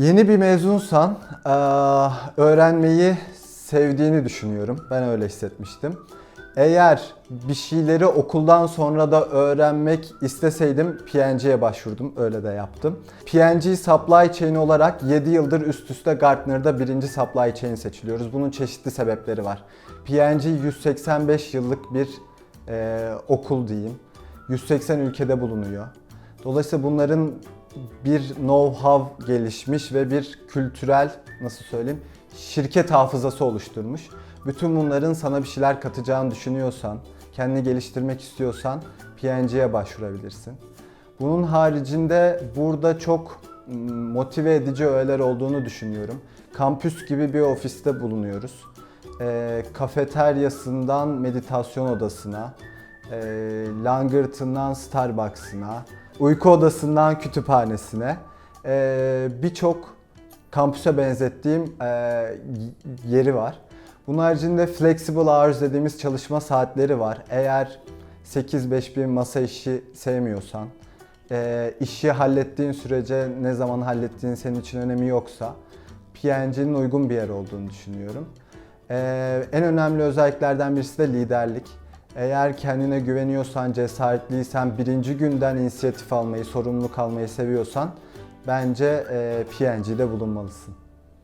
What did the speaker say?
Yeni bir mezunsan öğrenmeyi sevdiğini düşünüyorum. Ben öyle hissetmiştim. Eğer bir şeyleri okuldan sonra da öğrenmek isteseydim PNG'ye başvurdum. Öyle de yaptım. PNG Supply Chain olarak 7 yıldır üst üste Gartner'da birinci Supply Chain seçiliyoruz. Bunun çeşitli sebepleri var. PNG 185 yıllık bir eee, okul diyeyim. 180 ülkede bulunuyor. Dolayısıyla bunların bir know-how gelişmiş ve bir kültürel nasıl söyleyeyim şirket hafızası oluşturmuş. Bütün bunların sana bir şeyler katacağını düşünüyorsan, kendini geliştirmek istiyorsan PNG'ye başvurabilirsin. Bunun haricinde burada çok motive edici öğeler olduğunu düşünüyorum. Kampüs gibi bir ofiste bulunuyoruz. Ee, kafeteryasından meditasyon odasına, e, Langırt'ından Starbucks'ına, uyku odasından kütüphanesine e, birçok kampüse benzettiğim e, yeri var. Bunun haricinde flexible hours dediğimiz çalışma saatleri var. Eğer 8-5 bir masa işi sevmiyorsan, e, işi hallettiğin sürece ne zaman hallettiğin senin için önemi yoksa PNG'nin uygun bir yer olduğunu düşünüyorum. Ee, en önemli özelliklerden birisi de liderlik. Eğer kendine güveniyorsan, cesaretliysen, birinci günden inisiyatif almayı, sorumluluk almayı seviyorsan bence PNG'de bulunmalısın.